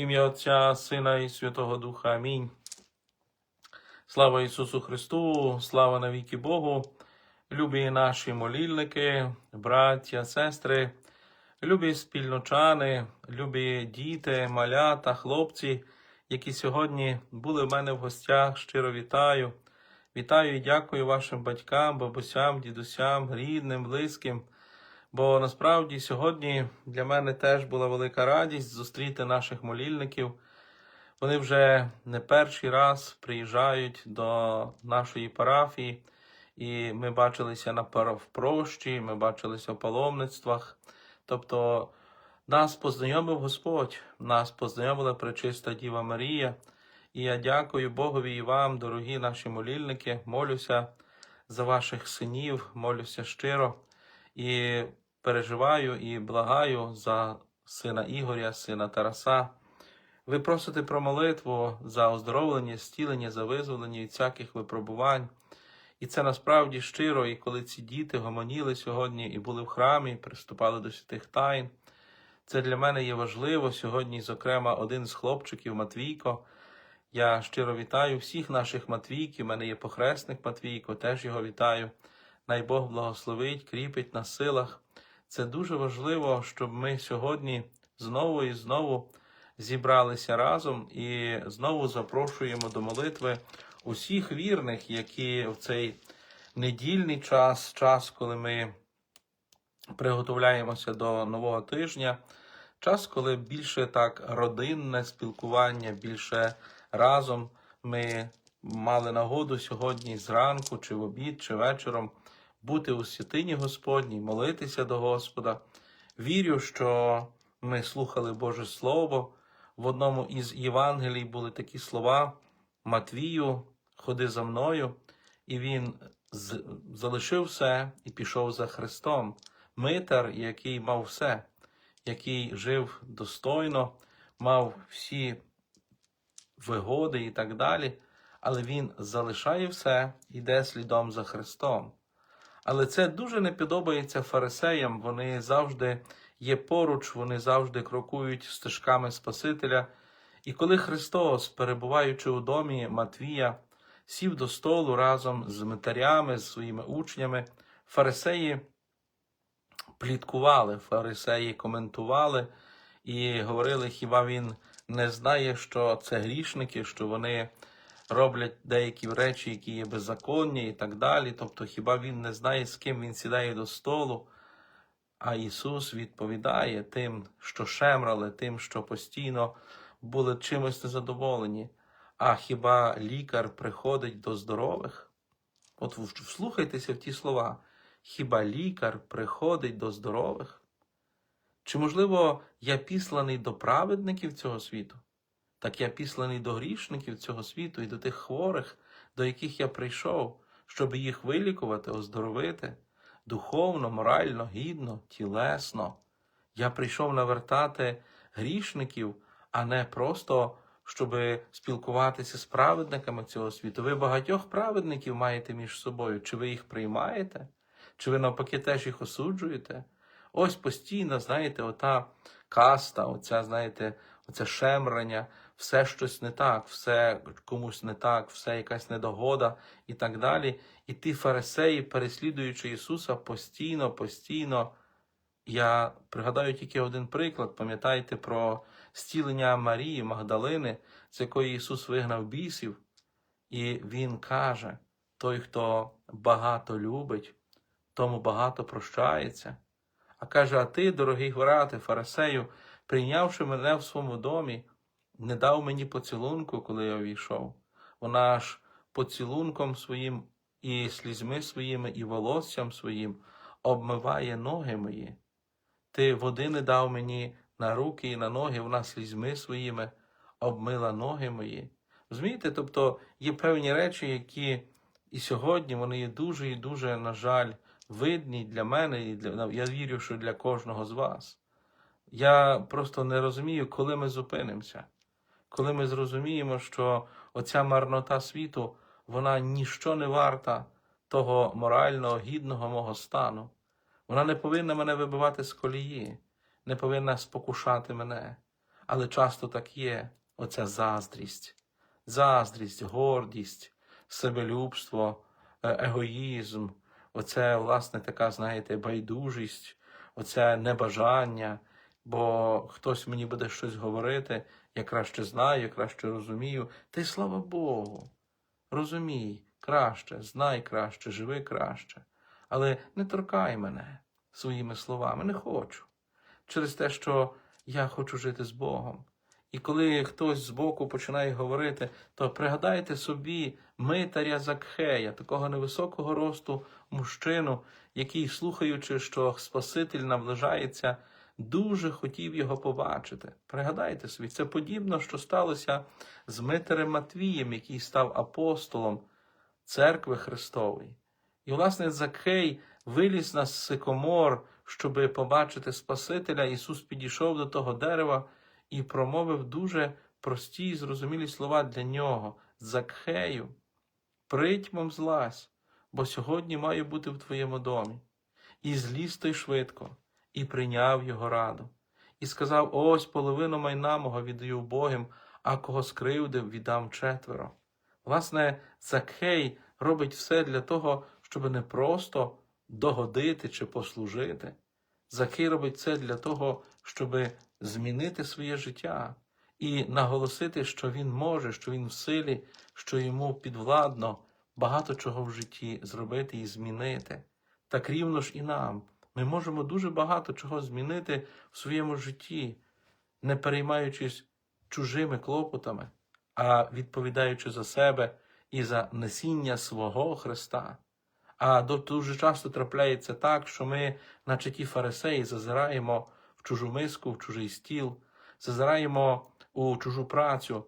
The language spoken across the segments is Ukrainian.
ім'я Отця, Сина і Святого Духа. Амінь. Слава Ісусу Христу, слава навіки Богу, любі наші молільники, браття, сестри, любі спільночани, любі діти, малята, хлопці, які сьогодні були в мене в гостях, щиро вітаю. Вітаю і дякую вашим батькам, бабусям, дідусям, рідним, близьким. Бо насправді сьогодні для мене теж була велика радість зустріти наших молільників. Вони вже не перший раз приїжджають до нашої парафії, і ми бачилися на прощі, ми бачилися в паломництвах. Тобто нас познайомив Господь, нас познайомила пречиста Діва Марія. І я дякую Богові і вам, дорогі наші молільники. Молюся за ваших синів, молюся щиро і переживаю і благаю за сина Ігоря, сина Тараса. Ви просите про молитву за оздоровлення, зцілення, за визволення від всяких випробувань. І це насправді щиро, і коли ці діти гомоніли сьогодні і були в храмі, приступали до святих тайн. Це для мене є важливо. Сьогодні, зокрема, один з хлопчиків Матвійко. Я щиро вітаю всіх наших Матвійків. У мене є похресник Матвійко, теж його вітаю. Най Бог благословить, кріпить на силах. Це дуже важливо, щоб ми сьогодні знову і знову зібралися разом і знову запрошуємо до молитви усіх вірних, які в цей недільний час, час, коли ми приготовляємося до нового тижня, час, коли більше так родинне спілкування, більше разом ми мали нагоду сьогодні зранку, чи в обід, чи вечором бути у святині Господній, молитися до Господа. Вірю, що ми слухали Боже Слово. В одному із Євангелій були такі слова Матвію, ходи за мною, і він залишив все і пішов за Христом. Митар, який мав все, який жив достойно, мав всі вигоди і так далі, але він залишає все, йде слідом за Христом. Але це дуже не подобається фарисеям. Вони завжди є поруч, вони завжди крокують стежками Спасителя. І коли Христос, перебуваючи у домі Матвія, сів до столу разом з митарями, з своїми учнями, фарисеї пліткували, фарисеї коментували і говорили, хіба він не знає, що це грішники, що вони роблять деякі речі, які є беззаконні і так далі. Тобто, хіба він не знає, з ким він сідає до столу? А Ісус відповідає тим, що шемрали, тим, що постійно були чимось незадоволені. А хіба лікар приходить до здорових? От вслухайтеся в ті слова. Хіба лікар приходить до здорових? Чи, можливо, я післаний до праведників цього світу? Так я післаний до грішників цього світу і до тих хворих, до яких я прийшов, щоб їх вилікувати, оздоровити духовно, морально, гідно, тілесно. Я прийшов навертати грішників, а не просто щоб спілкуватися з праведниками цього світу. Ви багатьох праведників маєте між собою. Чи ви їх приймаєте? Чи ви навпаки теж їх осуджуєте? Ось постійно, знаєте, ота каста, оця, знаєте, оце шемрання, все щось не так, все комусь не так, все якась недогода і так далі. І ті фарисеї, переслідуючи Ісуса, постійно, постійно. Я пригадаю тільки один приклад. Пам'ятаєте про зцілення Марії Магдалини, з якої Ісус вигнав бісів, і Він каже: той, хто багато любить, тому багато прощається. А каже: А ти, дорогий грати, фарисею, прийнявши мене в своєму домі, не дав мені поцілунку, коли я увійшов. Вона ж поцілунком своїм і слізьми своїми, і волоссям своїм обмиває ноги мої. Ти води не дав мені на руки і на ноги, вона слізьми своїми обмила ноги мої. Розумієте? Тобто є певні речі, які і сьогодні вони є дуже і дуже, на жаль, видні для мене, і для я вірю, що для кожного з вас. Я просто не розумію, коли ми зупинимося, коли ми зрозуміємо, що оця марнота світу, вона ніщо не варта того морального, гідного мого стану. Вона не повинна мене вибивати з колії, не повинна спокушати мене. Але часто так є оця заздрість, заздрість, гордість, себелюбство, е, егоїзм, оце, власне, така, знаєте, байдужість, оце небажання, бо хтось мені буде щось говорити, я краще знаю, я краще розумію. Та й слава Богу, розумій краще, знай краще, живи краще. Але не торкай мене своїми словами, не хочу. Через те, що я хочу жити з Богом. І коли хтось збоку починає говорити, то пригадайте собі митаря Закхея, такого невисокого росту мужчину, який, слухаючи, що Спаситель наближається, дуже хотів його побачити. Пригадайте собі, це подібно, що сталося з Митарем Матвієм, який став апостолом церкви Христової. І, власне, Закхей виліз на сикомор, щоби побачити Спасителя. Ісус підійшов до того дерева і промовив дуже прості і зрозумілі слова для нього. Закхею, притьмом злазь, бо сьогодні маю бути в твоєму домі. І зліз той швидко, і прийняв його раду. І сказав: Ось половину майна мого віддаю Богим, а кого скривдив, віддам четверо. Власне, Закхей робить все для того, щоб не просто догодити чи послужити. Закхей робить це для того, щоб змінити своє життя і наголосити, що він може, що він в силі, що йому підвладно багато чого в житті зробити і змінити. Так рівно ж і нам. Ми можемо дуже багато чого змінити в своєму житті, не переймаючись чужими клопотами, а відповідаючи за себе і за несіння свого Христа. А дуже часто трапляється так, що ми, наче ті фарисеї, зазираємо в чужу миску, в чужий стіл, зазираємо у чужу працю.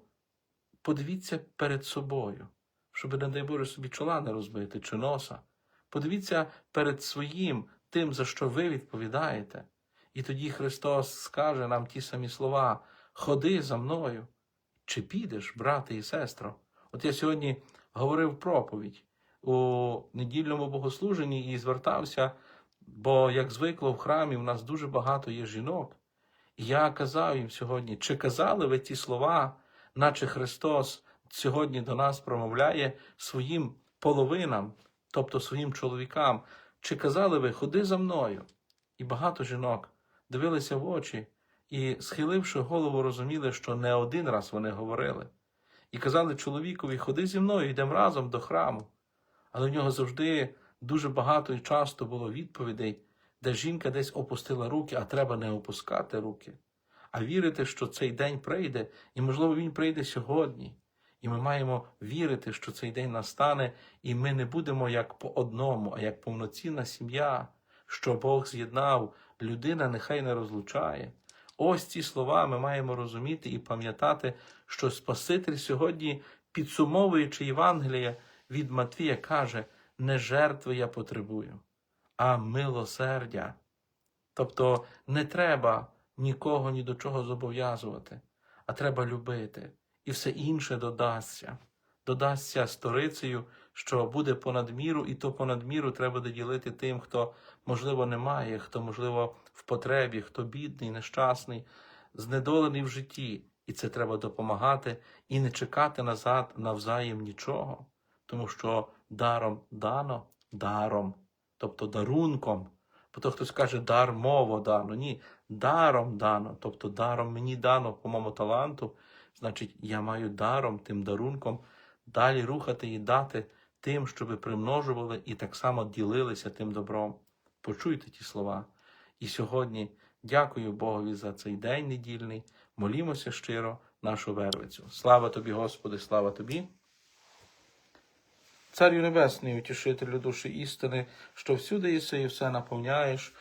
Подивіться перед собою, щоб, не дай Боже, собі чола не розбити чи носа. Подивіться перед своїм тим, за що ви відповідаєте. І тоді Христос скаже нам ті самі слова: Ходи за мною. Чи підеш, брате і сестро? От я сьогодні говорив проповідь у недільному богослуженні і звертався, бо, як звикло в храмі, в нас дуже багато є жінок. І я казав їм сьогодні, чи казали ви ті слова, наче Христос сьогодні до нас промовляє своїм половинам, тобто своїм чоловікам, чи казали ви, ходи за мною? І багато жінок дивилися в очі і, схиливши голову, розуміли, що не один раз вони говорили. І казали чоловікові, ходи зі мною, йдемо разом до храму. Але в нього завжди дуже багато і часто було відповідей, де жінка десь опустила руки, а треба не опускати руки, а вірити, що цей день прийде, і, можливо, він прийде сьогодні. І ми маємо вірити, що цей день настане, і ми не будемо як по одному, а як повноцінна сім'я, що Бог з'єднав, людина нехай не розлучає. Ось ці слова ми маємо розуміти і пам'ятати, що Спаситель сьогодні, підсумовуючи Євангеліє від Матвія, каже: не жертви я потребую, а милосердя. Тобто не треба нікого ні до чого зобов'язувати, а треба любити, і все інше додасться. Додасться сторицею, що буде понад міру, і то понад міру треба доділити тим, хто, можливо, не має, хто, можливо, в потребі, хто бідний, нещасний, знедолений в житті. І це треба допомагати і не чекати назад навзаєм нічого, тому що даром дано даром, тобто дарунком. Бо то хтось каже, дар мово дано. Ні, даром дано, тобто даром мені дано по моєму таланту, значить, я маю даром, тим дарунком далі рухати і дати тим, щоби примножували і так само ділилися тим добром. Почуйте ті слова. І сьогодні дякую Богові за цей день недільний. Молімося щиро нашу вервицю. Слава тобі, Господи, слава тобі. Царю Небесний, утішителю душі істини, що всюди єси і все наповняєш.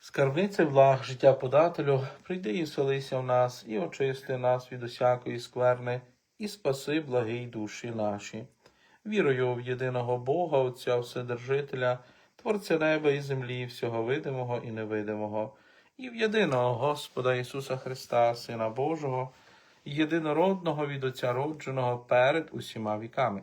Скарбниця благ, життя подателю, прийди і вселися в нас, і очисти нас від усякої скверни, і спаси благий душі наші. Вірую в єдиного Бога, Отця Вседержителя, Творця неба і землі, всього видимого і невидимого, і в єдиного Господа Ісуса Христа, Сина Божого, єдинородного від Отця родженого перед усіма віками.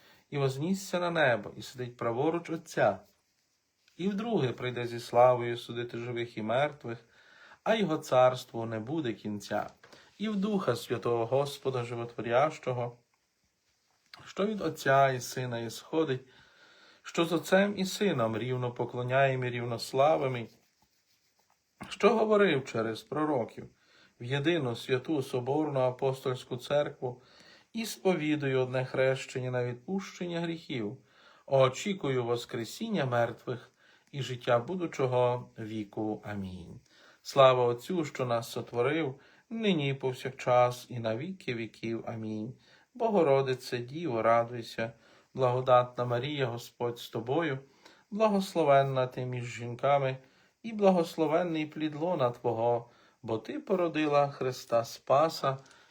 і вознісся на небо, і сидить праворуч Отця. І вдруге прийде зі славою судити живих і мертвих, а його царству не буде кінця, і в Духа Святого Господа Животворящого, що від Отця і Сина і сходить, що з Отцем і Сином рівно поклоняємо і рівнославими, що говорив через пророків в єдину святу Соборну апостольську церкву і сповідую одне хрещення на відпущення гріхів, очікую Воскресіння мертвих і життя будучого віку. Амінь. Слава Отцю, що нас сотворив, нині повсякчас, і на віки віків. Амінь. Богородице, Діво, радуйся, благодатна Марія, Господь з тобою, благословенна ти між жінками, і благословенний плід лона Твого, бо Ти породила Христа Спаса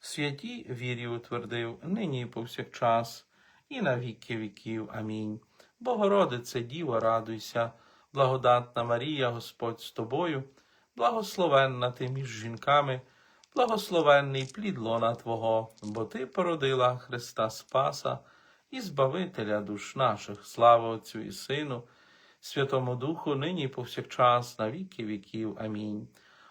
святій вірі утвердив, нині і повсякчас, і на віки віків. Амінь. Богородице, Діво, радуйся, благодатна Марія, Господь з тобою, благословенна ти між жінками, благословенний плід лона Твого, бо Ти породила Христа Спаса і Збавителя душ наших. Слава Отцю і Сину, Святому Духу, нині і повсякчас, на віки віків. Амінь.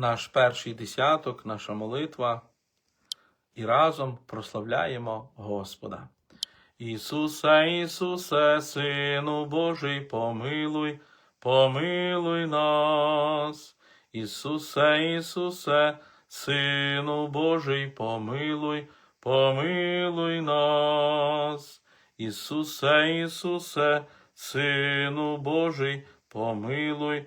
Наш перший десяток, наша молитва, і разом прославляємо Господа. Ісусе, Ісусе, Сину Божий, помилуй, помилуй нас. Ісусе, Ісусе, Сину Божий, помилуй, помилуй нас. Ісусе, Ісусе, Сину Божий, помилуй,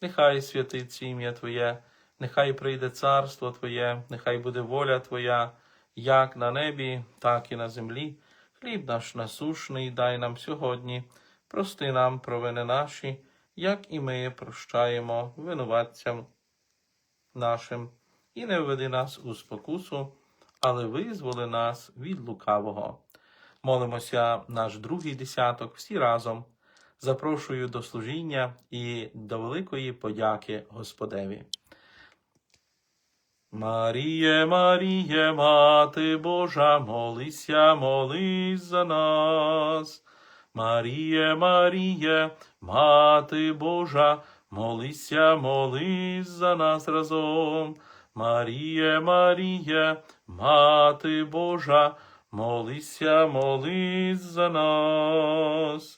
нехай святиться ім'я Твоє, нехай прийде царство Твоє, нехай буде воля Твоя, як на небі, так і на землі. Хліб наш насушний дай нам сьогодні, прости нам провини наші, як і ми прощаємо винуватцям нашим, і не введи нас у спокусу, але визволи нас від лукавого. Молимося наш другий десяток, всі разом. Запрошую до служіння і до великої подяки Господеві. Маріє, Маріє, Мати Божа, молися, молись за нас. Маріє, Маріє, Мати Божа, молися, молись за нас разом. Маріє, Маріє, Мати Божа, молися, молись за нас.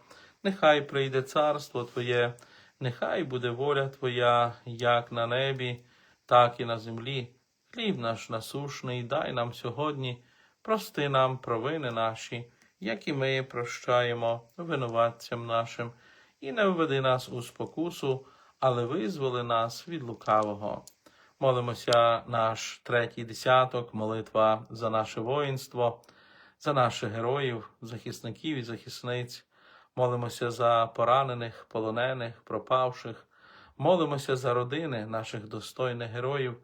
нехай прийде царство Твоє, нехай буде воля Твоя, як на небі, так і на землі. Хліб наш насушний, дай нам сьогодні, прости нам провини наші, як і ми прощаємо винуватцям нашим, і не введи нас у спокусу, але визволи нас від лукавого. Молимося наш третій десяток, молитва за наше воїнство, за наших героїв, захисників і захисниць. Молимося за поранених, полонених, пропавших. Молимося за родини наших достойних героїв,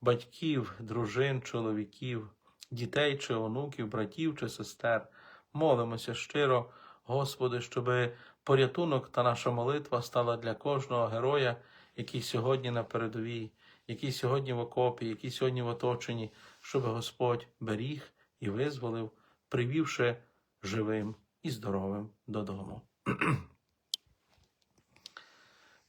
батьків, дружин, чоловіків, дітей чи онуків, братів чи сестер. Молимося щиро, Господи, щоби порятунок та наша молитва стала для кожного героя, який сьогодні на передовій які сьогодні в окопі, які сьогодні в оточенні, щоб Господь беріг і визволив, привівши живим і здоровим додому.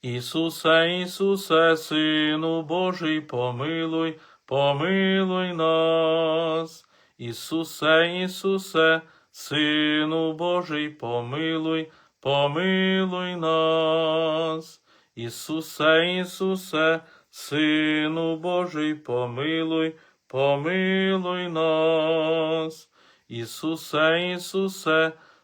Ісусе, Ісусе, Сину Божий, помилуй, помилуй нас. Ісусе, Ісусе, Сину Божий, помилуй, помилуй нас. Ісусе, Ісусе, Сину Божий, помилуй, помилуй нас. Ісусе, Ісусе,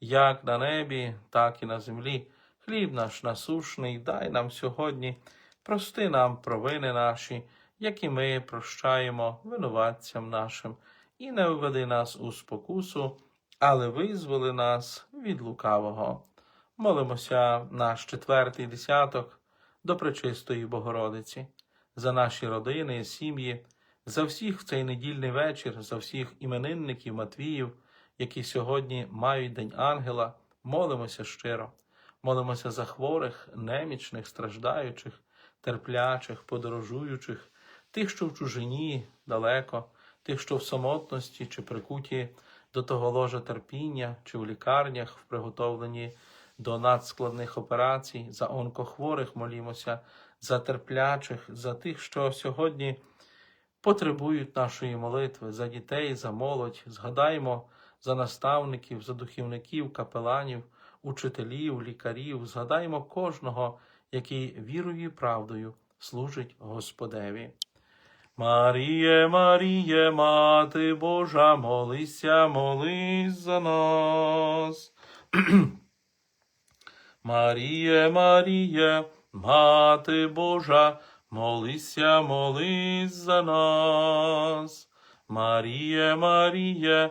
як на небі, так і на землі. Хліб наш насушний, дай нам сьогодні, Прости нам провини наші, як і ми прощаємо винуватцям нашим, і не введи нас у спокусу, але визволи нас від лукавого. Молимося наш четвертий десяток до Пречистої Богородиці, за наші родини сім'ї, за всіх в цей недільний вечір, за всіх іменинників Матвіїв, які сьогодні мають День Ангела, молимося щиро, молимося за хворих, немічних, страждаючих, терплячих, подорожуючих, тих, що в чужині далеко, тих, що в самотності чи прикуті до того ложа терпіння, чи в лікарнях, в приготовленні до надскладних операцій, за онкохворих молімося, за терплячих, за тих, що сьогодні потребують нашої молитви, за дітей, за молодь. Згадаємо за наставників, за духівників, капеланів, учителів, лікарів. Згадаємо кожного, який вірою і правдою служить Господеві. Маріє, Маріє, Мати Божа, молися, молись за нас. Маріє, Маріє, Мати Божа, молися, молись за нас. Маріє, Маріє,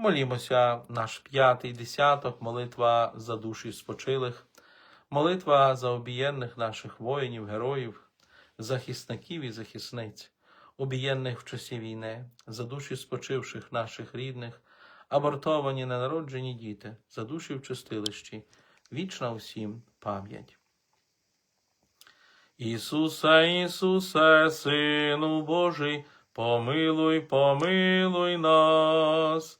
Молімося наш п'ятий десяток, молитва за душі спочилих, молитва за обієнних наших воїнів, героїв, захисників і захисниць, обієнних в часі війни, за душі спочивших наших рідних, абортовані ненароджені діти, за душі в чистилищі, вічна усім пам'ять. Ісусе, Ісусе, Сину Божий, помилуй, помилуй нас.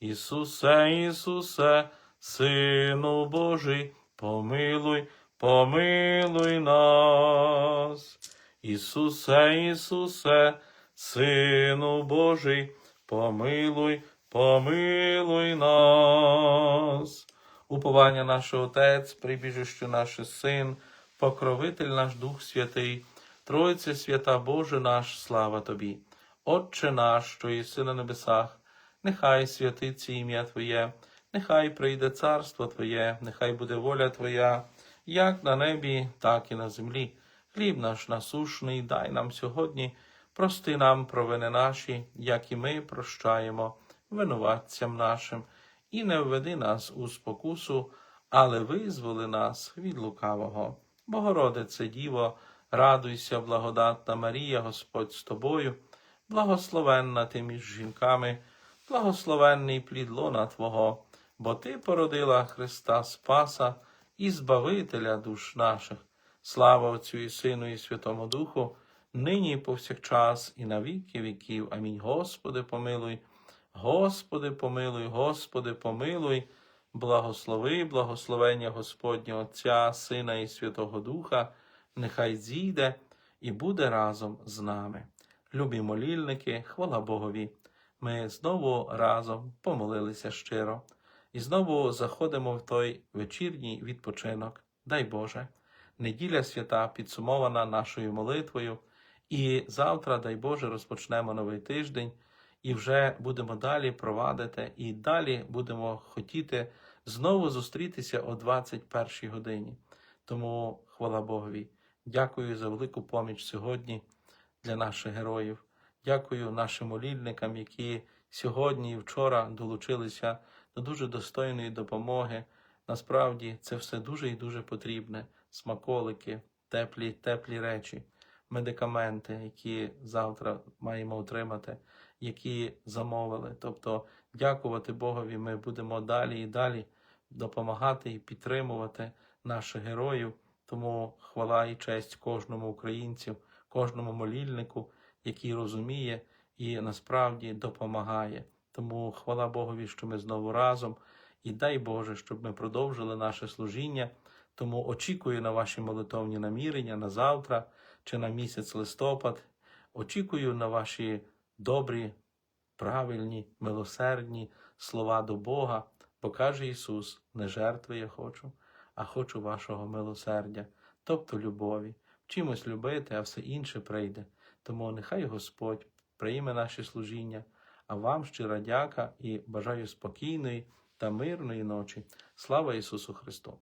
Ісусе, Ісусе, Сину Божий, помилуй, помилуй нас. Ісусе, Ісусе, Сину Божий, помилуй, помилуй нас. Уповання наш Отець, прибіжище наш Син, покровитель наш Дух Святий, Тройце свята Боже наш, слава Тобі. Отче наш, що єси на небесах, нехай святиться ім'я Твоє, нехай прийде царство Твоє, нехай буде воля Твоя, як на небі, так і на землі. Хліб наш насушний, дай нам сьогодні, прости нам провини наші, як і ми прощаємо винуватцям нашим, і не введи нас у спокусу, але визволи нас від лукавого. Богородице Діво, радуйся, благодатна Марія, Господь з тобою, благословенна ти між жінками, благословенний плід лона Твого, бо Ти породила Христа Спаса і Збавителя душ наших. Слава Отцю і Сину, і Святому Духу, нині повсякчас, і на віки віків. Амінь. Господи, помилуй, Господи, помилуй, Господи, помилуй, благослови, благословення Господня Отця, Сина і Святого Духа, нехай зійде і буде разом з нами. Любі молільники, хвала Богові. Ми знову разом помолилися щиро і знову заходимо в той вечірній відпочинок. Дай Боже, неділя свята підсумована нашою молитвою, і завтра, дай Боже, розпочнемо новий тиждень і вже будемо далі провадити, і далі будемо хотіти знову зустрітися о 21 годині. Тому хвала Богові. Дякую за велику поміч сьогодні для наших героїв. Дякую нашим молільникам, які сьогодні і вчора долучилися до дуже достойної допомоги. Насправді це все дуже і дуже потрібне. Смаколики, теплі, теплі речі, медикаменти, які завтра маємо отримати, які замовили. Тобто, дякувати Богові, ми будемо далі і далі допомагати і підтримувати наших героїв. Тому хвала і честь кожному українцю, кожному молільнику, який розуміє і насправді допомагає. Тому хвала Богові, що ми знову разом, і дай Боже, щоб ми продовжили наше служіння. Тому очікую на ваші молитовні намірення на завтра чи на місяць листопад. Очікую на ваші добрі, правильні, милосердні слова до Бога, бо каже Ісус: не жертви я хочу, а хочу вашого милосердя, тобто любові. Вчимось любити, а все інше прийде. Тому нехай Господь прийме наше служіння, а вам щира дяка і бажаю спокійної та мирної ночі. Слава Ісусу Христу!